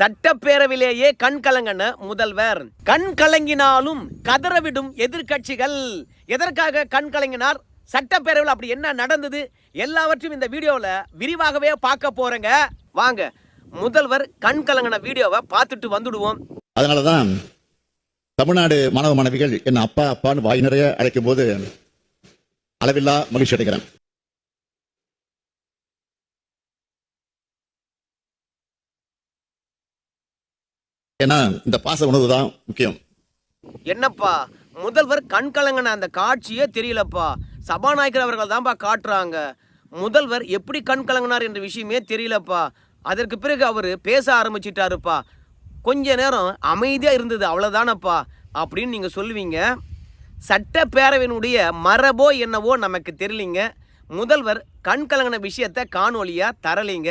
சட்டப்பேரவையிலேயே கண் கலங்கின முதல்வர். கண் கலங்கினாலும் கதறவிடும் எதிர்க்கட்சிகள். எதற்காக கண் கலங்கினார்? சட்டப்பேரவையில் அப்படி என்ன நடந்தது? எல்லாவற்றையும் இந்த வீடியோவில் விரிவாகவே பார்க்க போறேங்க. வாங்க முதல்வர் கண் கலங்கின வீடியோவை பார்த்துட்டு வந்துடுவோம். அதனால தான் தமிழ்நாடு மாணவ மாணவிகள் என்ன அப்பா அப்பான்னு வாய் நிறைய அழைக்கும் போது அளவில்லா மகிழ்ச்சி அடைகிறேன். ஏன்னா இந்த பாச உணவு தான் முக்கியம். என்னப்பா முதல்வர் கண் கலங்கின அந்த காட்சியே தெரியலப்பா. சபாநாயகர் அவர்கள் தான்ப்பா காட்டுறாங்க. முதல்வர் எப்படி கண் கலங்கினார் என்ற விஷயமே தெரியலப்பா. அதற்கு பிறகு அவர் பேச ஆரம்பிச்சிட்டாருப்பா. கொஞ்ச நேரம் அமைதியாக இருந்தது அவ்வளோதானப்பா அப்படின்னு நீங்கள் சொல்லுவீங்க. சட்டப்பேரவையினுடைய மரபோ என்னவோ நமக்கு தெரியலிங்க. முதல்வர் கண் கலங்கின விஷயத்தை காணொலியாக தரலிங்க.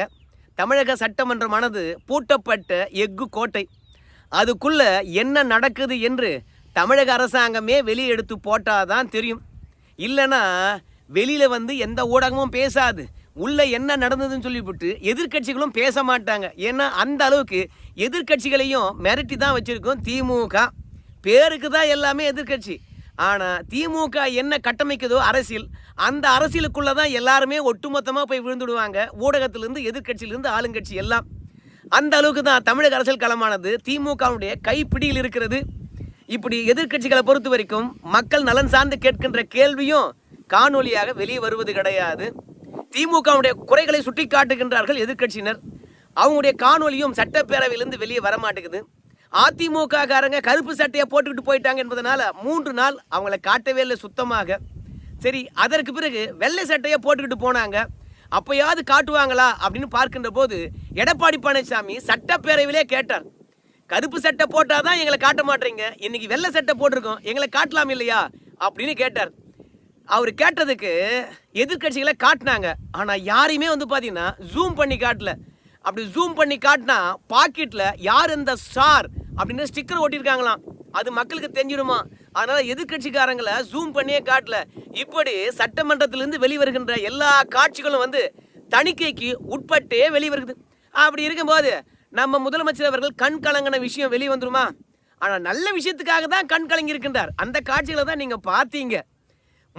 தமிழக சட்டமன்றமானது பூட்டப்பட்ட எஃகு கோட்டை. அதுக்குள்ள என்ன நடக்குது என்று தமிழக அரசாங்கமே வெளியே எடுத்து போட்டாதான் தெரியும். இல்லைன்னா வெளியில வந்து எந்த ஊடகமும் பேசாது. உள்ள என்ன நடந்ததுன்னு சொல்லிவிட்டு எதிர்க்கட்சிகளும் பேச மாட்டாங்க. ஏன்னா அந்த அளவுக்கு எதிர்க்கட்சிகளையும் மிரட்டி தான் வச்சிருக்கோம் திமுக. பேருக்கு தான் எல்லாமே எதிர்க்கட்சி. ஆனால் திமுக என்ன கட்டமைக்குதோ அரசியல் அந்த அரசியலுக்குள்ளே தான் எல்லாருமே ஒட்டுமொத்தமாக போய் விழுந்துடுவாங்க. ஊடகத்திலேருந்து எதிர்கட்சியிலேருந்து ஆளுங்கட்சி எல்லாம். அந்த அளவுக்கு தான் தமிழக அரசியல் களமானது திமுகவுடைய கைப்பிடியில் இருக்கிறது. இப்படி எதிர்க்கட்சிகளை பொறுத்த வரைக்கும் மக்கள் நலன் சார்ந்து கேட்கின்ற கேள்வியும் காணொலியாக வெளியே வருவது கிடையாது. திமுகவுடைய குறைகளை சுட்டி காட்டுகின்றார்கள் எதிர்க்கட்சியினர். அவங்களுடைய காணொலியும் சட்டப்பேரவையிலிருந்து வெளியே வர மாட்டேங்குது அதிமுக காரங்க கருப்பு சட்டையை போட்டுக்கிட்டு போயிட்டாங்க என்பதனால மூன்று நாள் அவங்கள காட்டவே இல்லை சுத்தமாக. சரி அதற்கு பிறகு வெள்ளை சட்டையை போட்டுக்கிட்டு போனாங்க. அப்பயாவது காட்டுவாங்களா அப்படின்னு பார்க்கின்ற போது எடப்பாடி பழனிசாமி சட்டப்பேரவையிலே கேட்டார். கருப்பு சட்டை போட்டாதான் எங்களை காட்ட மாட்டீங்க. இன்னைக்கு வெள்ளை சட்டை போட்டிருக்கோம். எங்களை காட்டலாம் இல்லையா? அப்படின்னு கேட்டார். அவர் கேட்டதுக்கு எதிர்க்கட்சிகளை காட்டினாங்க. ஆனால் யாரையுமே வந்து பார்த்தீங்கன்னா ஜூம் பண்ணி காட்டல. அப்படி ஜூம் பண்ணி காட்டினா பாக்கெட்டில் யார் இந்த ஸ்டார் அப்படின்னு ஸ்டிக்கர் ஒட்டியிருக்காங்களாம். அது மக்களுக்கு தெரிஞ்சிடுமா அதனால் எதிர்க்கட்சிக்காரங்களை ஜூம் பண்ணியே காட்டல. இப்படி சட்டமன்றத்திலிருந்து வெளிவருகின்ற எல்லா காட்சிகளும் வந்து தணிக்கைக்கு உட்பட்டே வெளிவருகுது அப்படி இருக்கும்போது நம்ம முதலமைச்சர் அவர்கள் கண் கலங்கின விஷயம் வெளியே வந்துருமா? ஆனால் நல்ல விஷயத்துக்காக தான் கண் கலங்கி இருக்கின்றார். அந்த காட்சிகளை தான் நீங்கள் பார்த்தீங்க.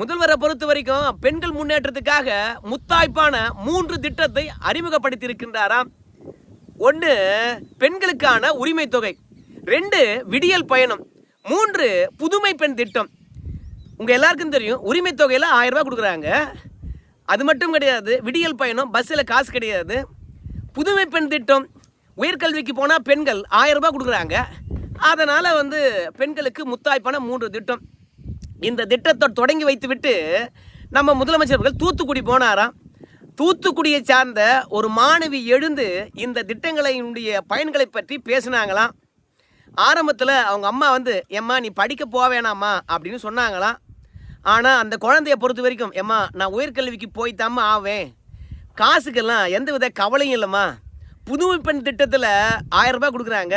முதல்வரை பொறுத்த வரைக்கும் பெண்கள் முன்னேற்றத்துக்காக முத்தாய்ப்பான மூன்று திட்டத்தை அறிமுகப்படுத்தி இருக்கின்றாராம் ஒன்று பெண்களுக்கான உரிமை தொகை. ரெண்டு விடியல் பயணம். மூன்று புதுமை பெண் திட்டம். உங்கள் எல்லாருக்கும் தெரியும் உரிமை தொகையில் ஆயிரம் ரூபாய் கொடுக்குறாங்க. அது மட்டும் கிடையாது விடியல் பயணம் பஸ்ஸில் காசு கிடையாது. புதுமை பெண் திட்டம். உயர்கல்விக்கு போனால் பெண்கள் ஆயிரம் ரூபாய் கொடுக்குறாங்க. அதனால் வந்து பெண்களுக்கு முத்தாய்ப்பான மூன்று திட்டம். இந்த திட்டத்தை தொடங்கி வைத்துவிட்டு நம்ம முதலமைச்சர் தூத்துக்குடி போனாராம். தூத்துக்குடியை சார்ந்த ஒரு மாணவி எழுந்து இந்த திட்டங்களினுடைய பயன்களை பற்றி பேசினாங்களாம். ஆரம்பத்தில் அவங்க அம்மா வந்து எம்மா நீ படிக்க போக வேணாம்மா அப்படின்னு சொன்னாங்களாம். ஆனால் அந்த குழந்தைய பொறுத்த வரைக்கும் எம்மா நான் உயர்கல்விக்கு போய்த்தாம்மா ஆவேன். காசுக்கெல்லாம் எந்த வித கவலையும் இல்லைம்மா. புதுமை பெண் திட்டத்தில் ஆயிரம் ரூபாய் கொடுக்குறாங்க.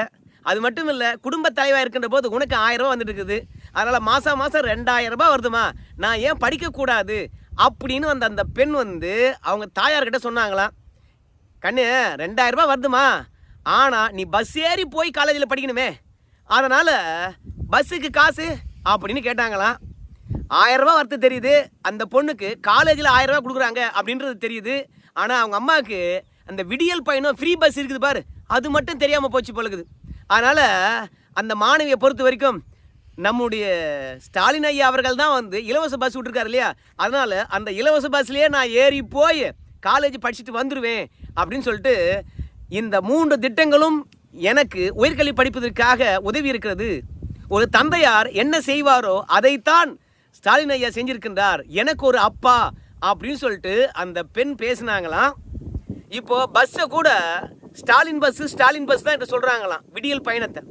அது மட்டும் இல்லை குடும்ப தலைவாக இருக்கின்ற போது உனக்கு ஆயிரம் ரூபா வந்துட்டு இருக்குது. அதனால் மாதம் மாதம் ரெண்டாயிரம் ரூபாய் வருதுமா. நான் ஏன் படிக்கக்கூடாது அப்படின்னு வந்த அந்த பெண் வந்து அவங்க தாயார்கிட்ட சொன்னாங்களாம். கண்ணு ரெண்டாயிரம் ரூபாய் வருதுமா. ஆனால் நீ பஸ் ஏறி போய் காலேஜில் படிக்கணுமே. அதனால் பஸ்ஸுக்கு காசு அப்படின்னு கேட்டாங்களாம். ஆயிரம் ரூபா வரத்து தெரியுது. அந்த பொண்ணுக்கு காலேஜில் ஆயிரம் ரூபா கொடுக்குறாங்க அப்படின்றது தெரியுது. ஆனால் அவங்க அம்மாவுக்கு அந்த விடியல் பயணம் ஃப்ரீ பஸ் இருக்குது பாரு. அது மட்டும் தெரியாமல் போச்சு பழகுது அதனால் அந்த மாணவியை பொறுத்த வரைக்கும் நம்முடைய ஸ்டாலின் ஐயா அவர்கள் தான் வந்து இலவச பஸ் விட்டுருக்காரு இல்லையா? அதனால் அந்த இலவச பஸ்லேயே நான் ஏறி போய் காலேஜ் படிச்சுட்டு வந்துடுவேன் அப்படின்னு சொல்லிட்டு இந்த மூன்று திட்டங்களும் எனக்கு உயர்கல்வி படிப்பதற்காக உதவி இருக்கிறது. ஒரு தந்தையார் என்ன செய்வாரோ அதைத்தான் ஸ்டாலின் ஐயா செஞ்சிருக்கின்றார். எனக்கு ஒரு அப்பா அப்படின்னு சொல்லிட்டு அந்த பெண் பேசினாங்களாம். இப்போ பஸ்ஸை கூட ஸ்டாலின் பஸ் ஸ்டாலின் பஸ் தான் என்று சொல்கிறாங்களாம் விடியல் பயணத்தை.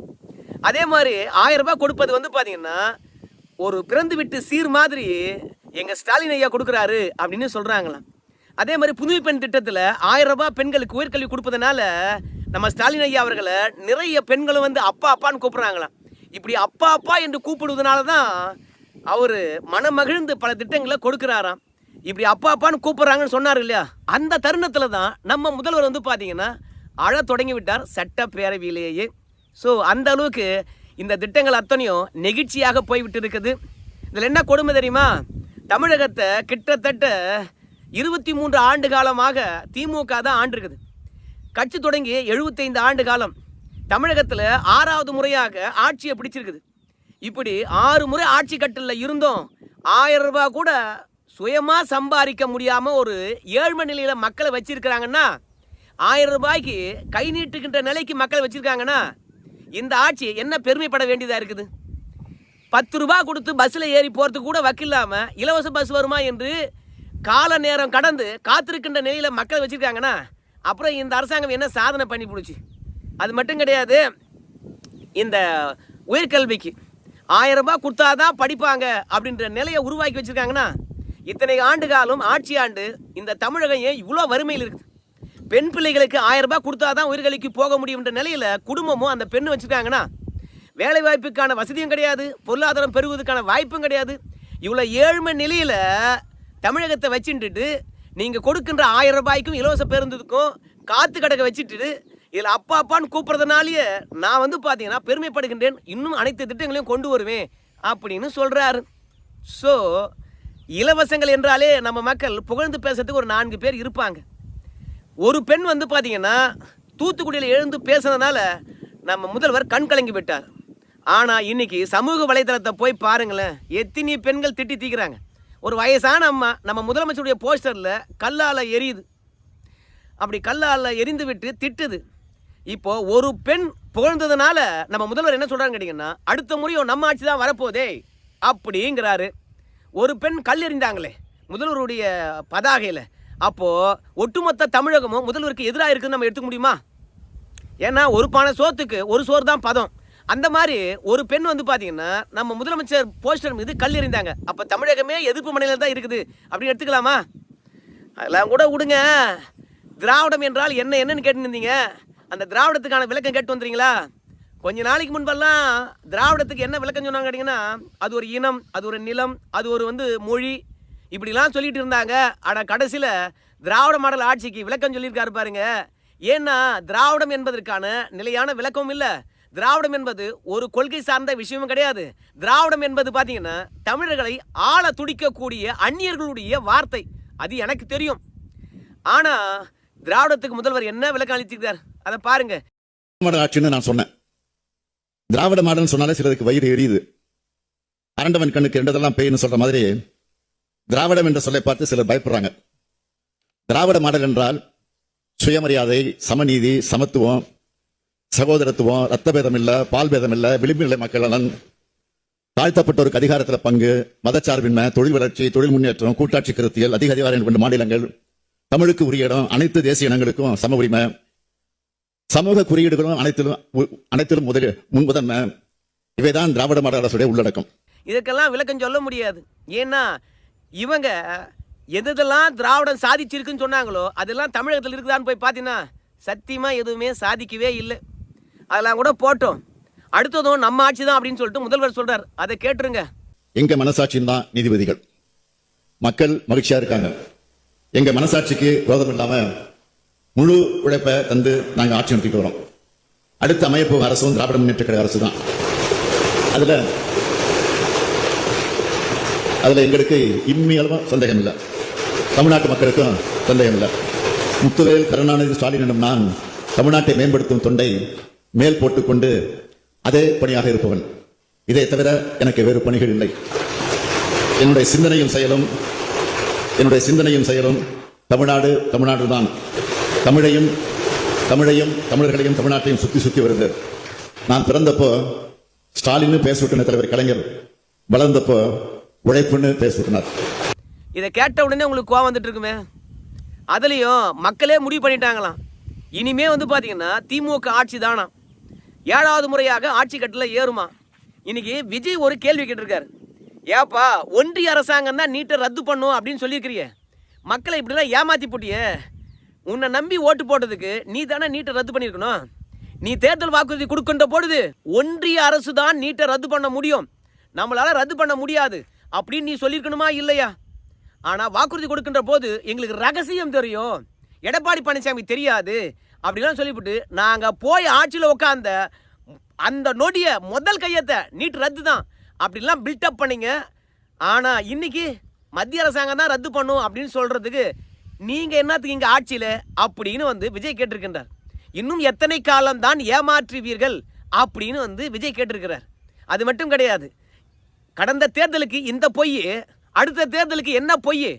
அதே மாதிரி ஆயிரம் ரூபாய் கொடுப்பது வந்து பார்த்தீங்கன்னா ஒரு பிறந்து விட்டு சீர் மாதிரி எங்கள் ஸ்டாலின் ஐயா கொடுக்குறாரு அப்படின்னு சொல்கிறாங்களாம் அதே மாதிரி புதுமை பெண் திட்டத்தில் ஆயிரம் ரூபாய் பெண்களுக்கு உயர்கல்வி கொடுப்பதனால நம்ம ஸ்டாலின் ஐயா அவர்களை நிறைய பெண்களும் வந்து அப்பா அப்பான்னு கூப்பிட்றாங்களாம். இப்படி அப்பா அப்பா என்று கூப்பிடுவதனால தான் அவர் மனமகிழ்ந்து பல திட்டங்களை கொடுக்குறாராம். இப்படி அப்பா அப்பான்னு கூப்பிட்றாங்கன்னு சொன்னார் இல்லையா? அந்த தருணத்தில் தான் நம்ம முதல்வர் வந்து பார்த்தீங்கன்னா அழ தொடங்கி விட்டார் சட்டப்பேரவையிலேயே ஸோ அந்த அளவுக்கு இந்த திட்டங்கள் அத்தனையும் நெகிழ்ச்சியாக போய்விட்டு இருக்குது இதில் என்ன கொடுமை தெரியுமா? தமிழகத்தை கிட்டத்தட்ட இருபத்தி மூன்று ஆண்டு காலமாக திமுக தான் ஆண்டிருக்குது. கட்சி தொடங்கி எழுபத்தைந்து ஆண்டு காலம் தமிழகத்தில் ஆறாவது முறையாக ஆட்சியை பிடிச்சிருக்குது. இப்படி ஆறு முறை ஆட்சி கட்டில் இருந்தோம் ஆயிரம் ரூபாய் கூட சுயமாக சம்பாதிக்க முடியாமல் ஒரு ஏழ்மை நிலையில் மக்களை வச்சிருக்கிறாங்கன்னா ஆயிரம் ரூபாய்க்கு கை நீட்டுகின்ற நிலைக்கு மக்களை வச்சுருக்காங்கன்னா இந்த ஆட்சி என்ன பெருமைப்பட வேண்டியதாக இருக்குது? பத்து ரூபா கொடுத்து பஸ்ஸில் ஏறி போகிறதுக்கு கூட வக்கில்லாமல் இலவச பஸ் வருமா என்று கால நேரம் கடந்து காத்திருக்கின்ற நிலையில் மக்களை வச்சுருக்காங்கன்னா அப்புறம் இந்த அரசாங்கம் என்ன சாதனை பண்ணி பிடிச்சி? அது மட்டும் கிடையாது. இந்த உயர்கல்விக்கு ஆயிரம் ரூபாய் கொடுத்தாதான் படிப்பாங்க அப்படின்ற நிலையை உருவாக்கி வச்சுருக்காங்கன்னா இத்தனை ஆண்டு காலம் ஆட்சி ஆண்டு இந்த தமிழகம் ஏன் இவ்வளோ வறுமையில் இருக்குது. பெண் பிள்ளைகளுக்கு ஆயிரம் ரூபாய் கொடுத்தாதான் உயிர்களிக்கு போக முடியும்ன்ற நிலையில் குடும்பமும் அந்த பெண்ணு வச்சுருக்காங்கன்னா வேலை வாய்ப்புக்கான வசதியும் கிடையாது பொருளாதாரம் பெருகுவதற்கான வாய்ப்பும் கிடையாது. இவ்வளோ ஏழ்மை நிலையில் தமிழகத்தை வச்சுட்டு நீங்கள் கொடுக்கின்ற ஆயிரம் ரூபாய்க்கும் இலவச பேருந்துக்கும் காத்து கடக்க வச்சுட்டு இதில் அப்பா அப்பான்னு கூப்பிட்றதுனாலேயே நான் வந்து பார்த்தீங்கன்னா பெருமைப்படுகின்றேன். இன்னும் அனைத்து திட்டங்களையும் கொண்டு வருவேன் அப்படின்னு சொல்கிறாரு ஸோ இலவசங்கள் என்றாலே நம்ம மக்கள் புகழ்ந்து பேசுறதுக்கு ஒரு நான்கு பேர் இருப்பாங்க. ஒரு பெண் வந்து பார்த்தீங்கன்னா தூத்துக்குடியில் எழுந்து பேசுனதுனால நம்ம முதல்வர் கண் கலங்கி விட்டார் ஆனால் இன்னைக்கு சமூக வலைதளத்தை போய் பாருங்களேன் எத்தனை பெண்கள் திட்டி தீக்கிறாங்க. ஒரு வயசான அம்மா நம்ம முதலமைச்சருடைய போஸ்டரில் கல்லால் எரியுது. அப்படி கல்லால் எரிந்து விட்டு திட்டுது. இப்போ ஒரு பெண் புகழ்ந்ததுனால நம்ம முதல்வர் என்ன சொல்கிறாங்க கேட்டிங்கன்னா அடுத்த முறையும் நம்ம ஆட்சி தான் வரப்போதே அப்படிங்கிறாரு. ஒரு பெண் கல் எறிந்தாங்களே முதல்வருடைய பதாகையில். அப்போது ஒட்டுமொத்த தமிழகமும் முதல்வருக்கு எதிராக இருக்குதுன்னு நம்ம எடுத்துக்க முடியுமா? ஏன்னா ஒரு பானை சோத்துக்கு ஒரு சோறு தான் பதம். அந்த மாதிரி ஒரு பெண் வந்து பார்த்தீங்கன்னா நம்ம முதலமைச்சர் போஸ்டர் மீது கல் எறிந்தாங்க. அப்போ தமிழகமே எதிர்ப்பு மனையில் தான் இருக்குது. அப்படின்னு எடுத்துக்கலாமா? அதெல்லாம் கூட விடுங்க. திராவிடம் என்றால் என்ன என்னன்னு கேட்டுருந்தீங்க அந்த திராவிடத்துக்கான விளக்கம் கேட்டு வந்துறீங்களா கொஞ்ச நாளைக்கு முன்பெல்லாம் திராவிடத்துக்கு என்ன விளக்கம் சொன்னாங்க கேட்டிங்கன்னா அது ஒரு இனம் அது ஒரு நிலம் அது ஒரு வந்து மொழி. இப்படிலாம் சொல்லிட்டு இருந்தாங்க. ஆனால் கடைசியில் திராவிட மாடல் ஆட்சிக்கு விளக்கம் சொல்லியிருக்காரு பாருங்க. ஏன்னா திராவிடம் என்பதற்கான நிலையான விளக்கமும் இல்லை. திராவிடம் என்பது ஒரு கொள்கை சார்ந்த விஷயமும் கிடையாது. திராவிடம் என்பது பார்த்தீங்கன்னா தமிழர்களை ஆள துடிக்கக்கூடிய அந்நியர்களுடைய வார்த்தை. அது எனக்கு தெரியும். ஆனால் திராவிடத்துக்கு முதல்வர் என்ன விளக்கம் அளிச்சிருக்கார் அதை பாருங்க. ஆட்சின்னு நான் சொன்னேன். திராவிட மாடல்னு சொன்னாலே சிலருக்கு வயிறு எரியுது. அரண்டவன் கண்ணுக்கு ரெண்டதெல்லாம் பேய்னு சொல்ற மாதிரி திராவிடம் என்ற சொல்லை பார்த்து சிலர் பயப்படுறாங்க. திராவிட மாடல் என்றால் சுயமரியாதை சமநீதி சமத்துவம் சகோதரத்துவம் ரத்த பேதம் இல்லை பால் பேதம் இல்லை விளிம்பு நிலை மக்கள் நலன் தாழ்த்தப்பட்டோருக்கு அதிகாரத்தில் பங்கு மதச்சார்பின்மை தொழில் வளர்ச்சி தொழில் முன்னேற்றம் கூட்டாட்சி கருத்தியல் அதிக அதிகாரம் கொண்ட மாநிலங்கள் தமிழுக்கு உரிய இடம் அனைத்து தேசிய இனங்களுக்கும் சம உரிமை சமூக குறியீடுகளும் அனைத்திலும் அனைத்திலும் முதல் முன்முதன்மை இவைதான் திராவிட மாடல் அரசுடைய உள்ளடக்கம். இதுக்கெல்லாம் விளக்கம் சொல்ல முடியாது. ஏன்னா இவங்க எதெல்லாம் திராவிடம் சாதிச்சிருக்குன்னு சொன்னாங்களோ அதெல்லாம் தமிழகத்தில் இருக்குதான்னு போய் பார்த்தீங்கன்னா சத்தியமாக எதுவுமே சாதிக்கவே இல்லை. அதெல்லாம் கூட போட்டோம். அடுத்ததும் நம்ம ஆட்சி தான் அப்படின்னு சொல்லிட்டு முதல்வர் சொல்றார். அதை கேட்டுருங்க. எங்க மனசாட்சியும் தான் நீதிபதிகள். மக்கள் மகிழ்ச்சியா இருக்காங்க. எங்க மனசாட்சிக்கு விரோதம் இல்லாம முழு உழைப்பை தந்து நாங்கள் ஆட்சி நடத்திட்டு வரோம். அடுத்து அமைப்பு அரசும் திராவிட முன்னேற்ற கழக அரசு தான் அதுல அதுல எங்களுக்கு இம்மியளவும் சந்தேகம் இல்லை தமிழ்நாட்டு மக்களுக்கும் சந்தேகம் இல்லை முத்துவேல் கருணாநிதி ஸ்டாலினிடம் நான் தமிழ்நாட்டை மேம்படுத்தும் தொண்டை மேல் போட்டுக்கொண்டு அதே பணியாக இருப்பவன். இதை தவிர எனக்கு வேறு பணிகள் இல்லை. என்னுடைய சிந்தனையும் செயலும் என்னுடைய சிந்தனையும் செயலும் தமிழ்நாடு தமிழ்நாடு தான் தமிழையும் தமிழையும் தமிழர்களையும் தமிழ்நாட்டையும் சுத்தி சுத்தி வருது. நான் பிறந்தப்போ ஸ்டாலின் பேசிவிட்டன தலைவர் கலைஞர் வளர்ந்தப்போ உழைப்புன்னு பேசிவிட்டனர் இதை கேட்ட உடனே உங்களுக்கு கோவம் வந்துட்டு இருக்குமே? அதுலேயும் மக்களே முடிவு பண்ணிட்டாங்களாம். இனிமே வந்து பார்த்தீங்கன்னா திமுக ஆட்சி தானா? ஏழாவது முறையாக ஆட்சி கட்டில் ஏறுமா? இன்னைக்கு விஜய் ஒரு கேள்வி கேட்டிருக்காரு. ஏப்பா ஒன்றிய அரசாங்கம் தான் நீட்டை ரத்து பண்ணும் அப்படின்னு சொல்லியிருக்கிறிய மக்களை இப்படிலாம் ஏமாத்தி போட்டியே. உன்னை நம்பி ஓட்டு போட்டதுக்கு நீ தானே நீட்டை ரத்து பண்ணியிருக்கணும்? நீ தேர்தல் வாக்குறுதி கொடுக்கின்ற பொழுது ஒன்றிய அரசு தான் நீட்டை ரத்து பண்ண முடியும். நம்மளால் ரத்து பண்ண முடியாது. அப்படின்னு நீ சொல்லியிருக்கணுமா? இல்லையா? ஆனால் வாக்குறுதி கொடுக்கின்ற போது எங்களுக்கு ரகசியம் தெரியும். எடப்பாடி பழனிசாமி தெரியாது. அப்படிலாம் சொல்லிவிட்டு நாங்கள் போய் ஆட்சியில் உட்காந்த அந்த நொடிய முதல் கையத்தை நீட் ரத்து தான். அப்படிலாம் பில்டப் பண்ணீங்க. ஆனால் இன்னைக்கு மத்திய அரசாங்கம் தான் ரத்து பண்ணும் அப்படின்னு சொல்கிறதுக்கு நீங்கள் என்னத்துக்கு இங்கே ஆட்சியில்? அப்படின்னு வந்து விஜய் கேட்டிருக்கின்றார். இன்னும் எத்தனை காலம் தான் ஏமாற்றுவீர்கள்? அப்படின்னு வந்து விஜய் கேட்டிருக்கிறார். அது மட்டும் கிடையாது. கடந்த தேர்தலுக்கு இந்த பொய் அடுத்த தேர்தலுக்கு என்ன பொய்?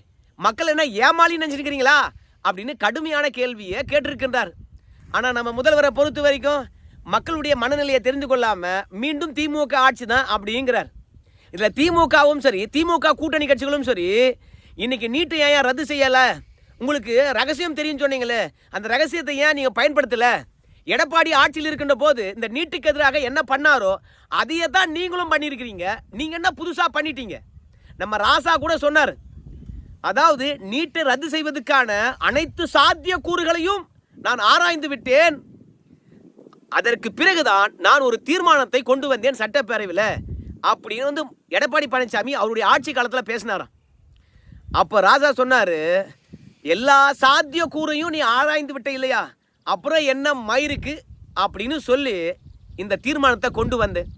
மக்கள் என்ன ஏமாளி நினைச்சிருக்கிறீங்களா? அப்படின்னு கடுமையான கேள்வியை கேட்டிருக்கின்றார். ஆனால் நம்ம முதல்வரை பொறுத்த வரைக்கும் மக்களுடைய மனநிலையை தெரிந்து கொள்ளாமல் மீண்டும் திமுக ஆட்சி தான் அப்படிங்கிறார். இதில் திமுகவும் சரி திமுக கூட்டணி கட்சிகளும் சரி இன்னைக்கு நீட்டு ஏன் ரத்து செய்யலை. உங்களுக்கு ரகசியம் தெரியும் சொன்னீங்களே அந்த ரகசியத்தை ஏன் நீங்கள் பயன்படுத்தலை? எடப்பாடி ஆட்சியில் இருக்கின்ற போது இந்த நீட்டுக்கு எதிராக என்ன பண்ணாரோ அதையே தான் நீங்களும் பண்ணியிருக்கிறீங்க. நீங்கள் என்ன புதுசாக பண்ணிட்டீங்க? நம்ம ராசா கூட சொன்னார். அதாவது நீட்டை ரத்து செய்வதற்கான அனைத்து சாத்திய கூறுகளையும் நான் ஆராய்ந்து விட்டேன். அதற்கு பிறகுதான் நான் ஒரு தீர்மானத்தை கொண்டு வந்தேன் சட்டப்பேரவையில். அப்படின்னு வந்து எடப்பாடி பழனிசாமி அவருடைய ஆட்சி காலத்தில் பேசினாராம். அப்போ ராஜா சொன்னார் எல்லா சாத்திய கூறையும் நீ ஆராய்ந்து விட்ட இல்லையா? அப்புறம் என்ன மயிருக்கு அப்படின்னு சொல்லி இந்த தீர்மானத்தை கொண்டு வந்தேன்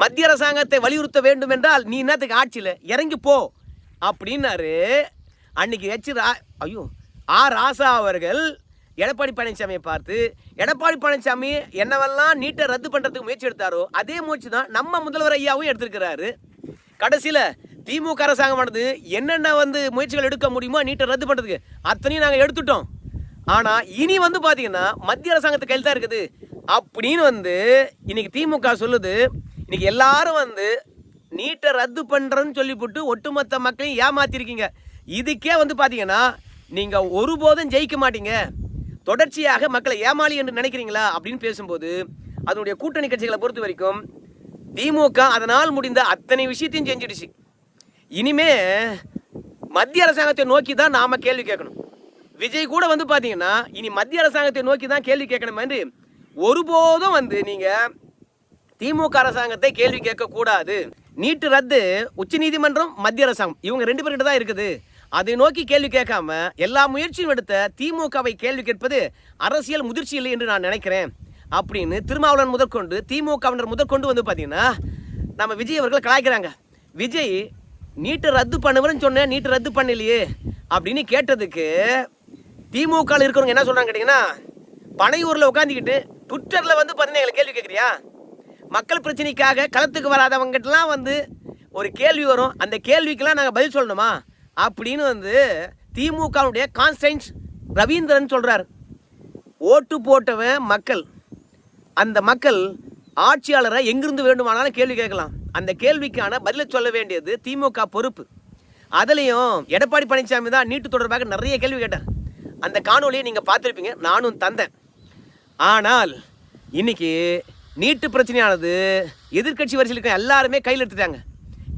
மத்திய அரசாங்கத்தை வலியுறுத்த வேண்டும் என்றால் நீ என்னத்துக்கு ஆட்சியில்? இறங்கி போ அப்படின்னாரு. அன்னைக்கு ஹெச் ரா ஐயோ ஆ ராசா அவர்கள் எடப்பாடி பழனிசாமியை பார்த்து எடப்பாடி பழனிசாமி என்னவெல்லாம் நீட்டை ரத்து பண்ணுறதுக்கு முயற்சி எடுத்தாரோ அதே முயற்சி தான் நம்ம முதல்வர் ஐயாவும் எடுத்திருக்கிறாரு. கடைசியில் திமுக அரசாங்கமானது என்னென்ன வந்து முயற்சிகள் எடுக்க முடியுமோ நீட்டை ரத்து பண்ணுறதுக்கு அத்தனையும் நாங்கள் எடுத்துட்டோம். ஆனால் இனி வந்து பார்த்தீங்கன்னா மத்திய அரசாங்கத்து கையில் தான் இருக்குது. அப்படின்னு வந்து இன்னைக்கு திமுக சொல்லுது. இன்னைக்கு எல்லாரும் வந்து நீட்டை ரத்து பண்ணுறேன்னு சொல்லிவிட்டு ஒட்டுமொத்த மக்களையும் ஏமாத்திருக்கீங்க. இதுக்கே வந்து பார்த்தீங்கன்னா நீங்கள் ஒருபோதும் ஜெயிக்க மாட்டீங்க. தொடர்ச்சியாக மக்களை ஏமாளி என்று நினைக்கிறீங்களா? அப்படின்னு பேசும்போது அதனுடைய கூட்டணி கட்சிகளை பொறுத்த வரைக்கும் திமுக அதனால் முடிந்த அத்தனை விஷயத்தையும் செஞ்சிடுச்சு. இனிமே மத்திய அரசாங்கத்தை நோக்கி தான் நாம கேள்வி கேட்கணும். விஜய் கூட வந்து பார்த்தீங்கன்னா இனி மத்திய அரசாங்கத்தை நோக்கி தான் கேள்வி கேட்கணும் என்று ஒருபோதும் வந்து நீங்கள் திமுக அரசாங்கத்தை கேள்வி கேட்கக்கூடாது நீட்டு ரத்து உச்சநீதிமன்றம் மத்திய அரசாங்கம் இவங்க ரெண்டு பேர்கிட்ட தான் இருக்குது. அதை நோக்கி கேள்வி கேட்காம எல்லா முயற்சியும் எடுத்த திமுகவை கேள்வி கேட்பது அரசியல் முதிர்ச்சி இல்லை என்று நான் நினைக்கிறேன். அப்படின்னு திருமாவளவன் முதற்கொண்டு திமுகவினர் முதற்கொண்டு வந்து பார்த்தீங்கன்னா நம்ம விஜய் அவர்கள் கலாய்க்கிறாங்க. விஜய் நீட்டை ரத்து பண்ணுவேன்னு சொன்னேன் நீட்டு ரத்து பண்ணலையே அப்படின்னு கேட்டதுக்கு திமுகவில் இருக்கிறவங்க என்ன சொல்கிறாங்க கேட்டிங்கன்னா பனையூரில் உட்காந்துக்கிட்டு ட்விட்டரில் வந்து பார்த்தீங்கன்னா எங்களை கேள்வி கேட்குறியா மக்கள் பிரச்சனைக்காக களத்துக்கு வராதவங்ககிட்டலாம் வந்து ஒரு கேள்வி வரும். அந்த கேள்விக்கெல்லாம் நாங்கள் பதில் சொல்லணுமா? அப்படின்னு வந்து திமுகவுடைய கான்ஸ்டன்ஸ் ரவீந்திரன் சொல்கிறார் ஓட்டு போட்டவன் மக்கள். அந்த மக்கள் ஆட்சியாளரை எங்கிருந்து வேண்டுமானாலும் கேள்வி கேட்கலாம். அந்த கேள்விக்கான பதிலை சொல்ல வேண்டியது திமுக பொறுப்பு. அதுலேயும் எடப்பாடி பழனிசாமி தான் நீட்டு தொடர்பாக நிறைய கேள்வி கேட்டார். அந்த காணொலியை நீங்கள் பார்த்துருப்பீங்க நானும் தந்தேன். ஆனால் இன்னைக்கு நீட்டு பிரச்சனையானது எதிர்க்கட்சி வரிசையில் இருக்க எல்லாருமே கையில் எடுத்துட்டாங்க.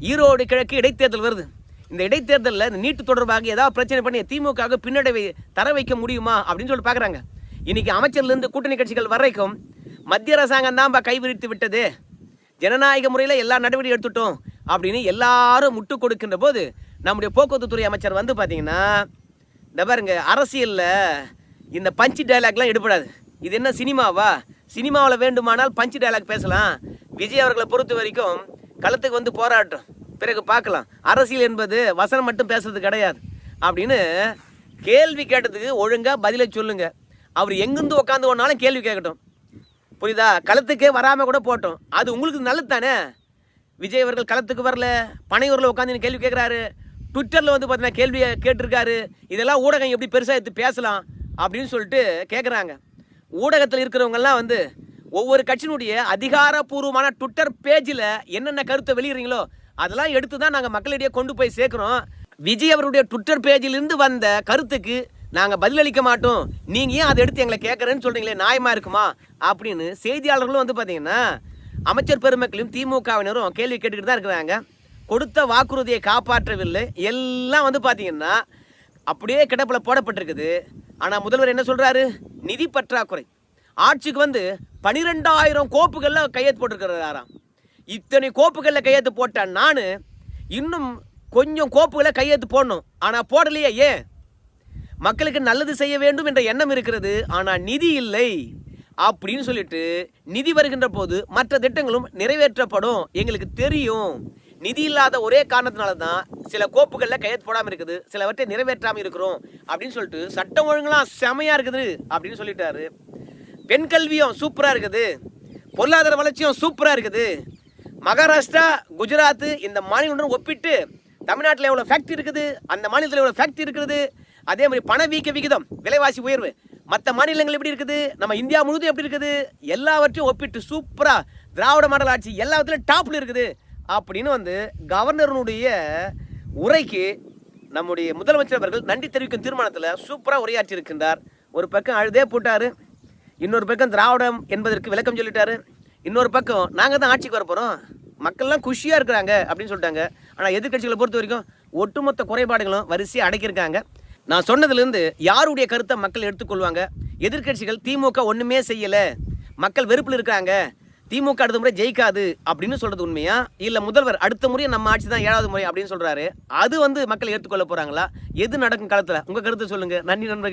ஈரோடு கிழக்கு இடைத்தேர்தல் வருது. இந்த இடைத்தேர்தலில் இந்த நீட்டு தொடர்பாக ஏதாவது பிரச்சனை பண்ணி திமுக பின்னடைவை தர வைக்க முடியுமா அப்படின்னு சொல்லி பார்க்குறாங்க இன்றைக்கி அமைச்சர்லேருந்து கூட்டணி கட்சிகள் வரைக்கும் மத்திய அரசாங்கம் தான் கைவிரித்து விட்டது. ஜனநாயக முறையில் எல்லா நடவடிக்கை எடுத்துட்டோம் அப்படின்னு எல்லாரும் முட்டு கொடுக்கின்ற போது நம்முடைய போக்குவரத்து துறை அமைச்சர் வந்து பார்த்தீங்கன்னா இந்த பாருங்க அரசியலில் இந்த பஞ்சு டயலாக்லாம் எடுபடாது. இது என்ன சினிமாவா? சினிமாவில் வேண்டுமானால் பஞ்சு டயலாக் பேசலாம். விஜய் அவர்களை பொறுத்த வரைக்கும் களத்துக்கு வந்து போராட்டம். பிறகு பார்க்கலாம். அரசியல் என்பது வசனம் மட்டும் பேசுறது கிடையாது. அப்படின்னு கேள்வி கேட்டதுக்கு ஒழுங்காக பதிலை சொல்லுங்கள் அவர் எங்கேருந்து உட்காந்து ஒன்றாலும் கேள்வி கேட்கட்டும். புரியுதா? களத்துக்கே வராமல் கூட போட்டோம். அது உங்களுக்கு நல்லது தானே? விஜய் அவர்கள் களத்துக்கு வரல. பனையூரில் உட்காந்து கேள்வி கேட்குறாரு ட்விட்டரில் வந்து பார்த்தீங்கன்னா கேள்வியை கேட்டிருக்காரு. இதெல்லாம் ஊடகம் எப்படி பெருசாக எடுத்து பேசலாம் அப்படின்னு சொல்லிட்டு கேட்குறாங்க ஊடகத்தில் இருக்கிறவங்கெல்லாம் வந்து ஒவ்வொரு கட்சியினுடைய அதிகாரப்பூர்வமான ட்விட்டர் பேஜில் என்னென்ன கருத்தை வெளியிடுறீங்களோ அதெல்லாம் எடுத்து தான் நாங்கள் மக்களிடையே கொண்டு போய் சேர்க்குறோம். விஜய் அவருடைய ட்விட்டர் பேஜிலிருந்து வந்த கருத்துக்கு நாங்கள் பதிலளிக்க மாட்டோம். நீங்கள் ஏன் அதை எடுத்து எங்களை கேட்குறேன்னு சொல்கிறீங்களே நியாயமாக இருக்குமா? அப்படின்னு செய்தியாளர்களும் வந்து பார்த்தீங்கன்னா அமைச்சர் பெருமக்களும் திமுகவினரும் கேள்வி கேட்டுக்கிட்டு தான் இருக்கிறாங்க. கொடுத்த வாக்குறுதியை காப்பாற்றவில்லை. எல்லாம் வந்து பார்த்தீங்கன்னா அப்படியே கிடப்பில் போடப்பட்டிருக்குது. ஆனால் முதல்வர் என்ன சொல்கிறாரு நிதி பற்றாக்குறை. ஆட்சிக்கு வந்து பனிரெண்டாயிரம் கோப்புகளில் கையெழுத்து போட்டிருக்கிறாராம். இத்தனை கோப்புகளில் கையெழுத்து போட்டேன் நான் இன்னும் கொஞ்சம் கோப்புகளை கையெழுத்து போடணும். ஆனால் போடலையே ஏன்? மக்களுக்கு நல்லது செய்ய வேண்டும் என்ற எண்ணம் இருக்கிறது ஆனால் நிதி இல்லை அப்படின்னு சொல்லிட்டு நிதி வருகின்ற போது மற்ற திட்டங்களும் நிறைவேற்றப்படும். எங்களுக்கு தெரியும். நிதி இல்லாத ஒரே காரணத்தினால தான் சில கோப்புகளில் கையெழுத்து போடாமல் இருக்குது சிலவற்றை நிறைவேற்றாமல் இருக்கிறோம் அப்படின்னு சொல்லிட்டு சட்டம் ஒழுங்கெல்லாம் செமையாக இருக்குது அப்படின்னு சொல்லிட்டாரு. பெண் கல்வியும் சூப்பராக இருக்குது. பொருளாதார வளர்ச்சியும் சூப்பராக இருக்குது. மகாராஷ்டிரா குஜராத் இந்த மாநிலங்களுடன் ஒப்பிட்டு தமிழ்நாட்டில் எவ்வளோ ஃபேக்ட்ரி இருக்குது அந்த மாநிலத்தில் எவ்வளோ ஃபேக்ட்ரி இருக்குது அதே மாதிரி பணவீக்க விகிதம் விலைவாசி உயர்வு. மற்ற மாநிலங்கள் எப்படி இருக்குது? நம்ம இந்தியா முழுவதும் எப்படி இருக்குது? எல்லாவற்றையும் ஒப்பிட்டு சூப்பராக திராவிட மாடல் ஆட்சி எல்லாத்துலையும் டாப்ல இருக்குது. அப்படின்னு வந்து கவர்னருடைய உரைக்கு நம்முடைய முதலமைச்சர் அவர்கள் நன்றி தெரிவிக்கும் தீர்மானத்தில் சூப்பராக உரையாற்றி இருக்கின்றார். ஒரு பக்கம் அழுதே போட்டார். இன்னொரு பக்கம் திராவிடம் என்பதற்கு விளக்கம் சொல்லிட்டாரு. இன்னொரு பக்கம் நாங்கள் தான் ஆட்சிக்கு வர போகிறோம் மக்கள்லாம் குஷியாக இருக்கிறாங்க அப்படின்னு சொல்லிட்டாங்க. ஆனால் எதிர்க்கட்சிகளை பொறுத்த வரைக்கும் ஒட்டுமொத்த குறைபாடுகளும் வரிசையாக அடக்கியிருக்காங்க. நான் சொன்னதுலேருந்து யாருடைய கருத்தை மக்கள் எடுத்துக்கொள்வாங்க? எதிர்க்கட்சிகள் திமுக ஒன்றுமே செய்யலை. மக்கள் வெறுப்பில் இருக்காங்க. திமுக அடுத்த முறை ஜெயிக்காது அப்படின்னு சொல்றது உண்மையா? இல்ல முதல்வர் அடுத்த முறையும் நம்ம ஆட்சி தான் ஏழாவது முறை அப்படின்னு சொல்றாரு. அது வந்து மக்கள் ஏற்றுக்கொள்ள போறாங்களா? எது நடக்கும் காலத்துல? உங்க கருத்தை சொல்லுங்க. நன்றி நண்பர்கள்.